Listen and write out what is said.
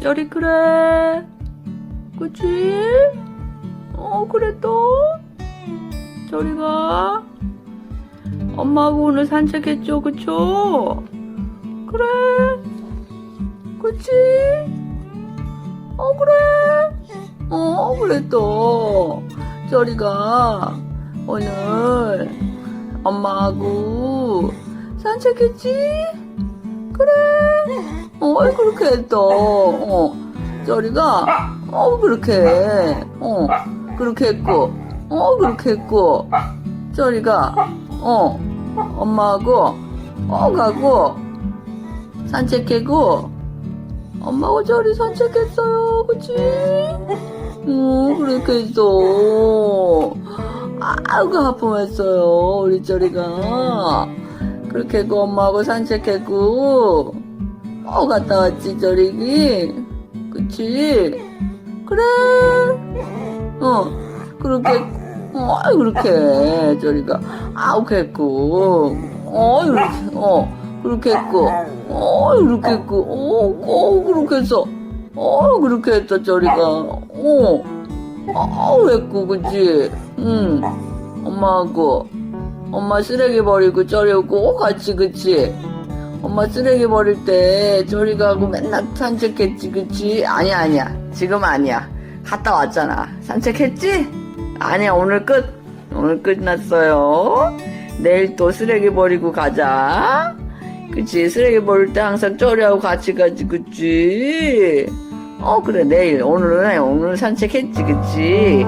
저리 그래. 그치? 어, 그래 또? 저리 가. 엄마하고 오늘 산책했죠, 그쵸? 그래. 그치? 어, 그래. 어, 그래 또. 저리 가. 오늘 엄마하고 산책했지? 그래. 어, 그렇게 또. 어, 저리 가. 어, 그렇게 해. 어, 그렇게 했고. 어, 그렇게 했고. 저리 가. 어, 엄마하고, 어, 가고, 산책하고, 엄마하고 저리 산책했어요. 그치? 어, 그렇게 했어. 아이고, 아픔했어요. 우리 저리가. 그렇게 했고, 엄마하고 산책했고, 어, 갔다 왔지, 저리기. 그치? 그래. 어, 그렇게, 어, 그렇게, 해, 저리가. 아우, 했고, 어, 이렇게, 어, 그렇게 했고, 어, 이렇게 했고, 어, 어, 그렇게 했어. 어, 그렇게 했다, 저리가. 어, 아우, 했고, 그치? 응, 엄마하고, 엄마 쓰레기 버리고 저려고 같이, 그치? 엄마 쓰레기 버릴 때 저리 가고 맨날 산책했지, 그치? 아니야, 아니야. 지금 아니야. 갔다 왔잖아. 산책했지? 아니야, 오늘 끝. 오늘 끝났어요. 내일 또 쓰레기 버리고 가자. 그치? 쓰레기 버릴 때 항상 저리하고 같이 가지, 그치? 어, 그래, 내일. 오늘은, 오늘 산책했지, 그치?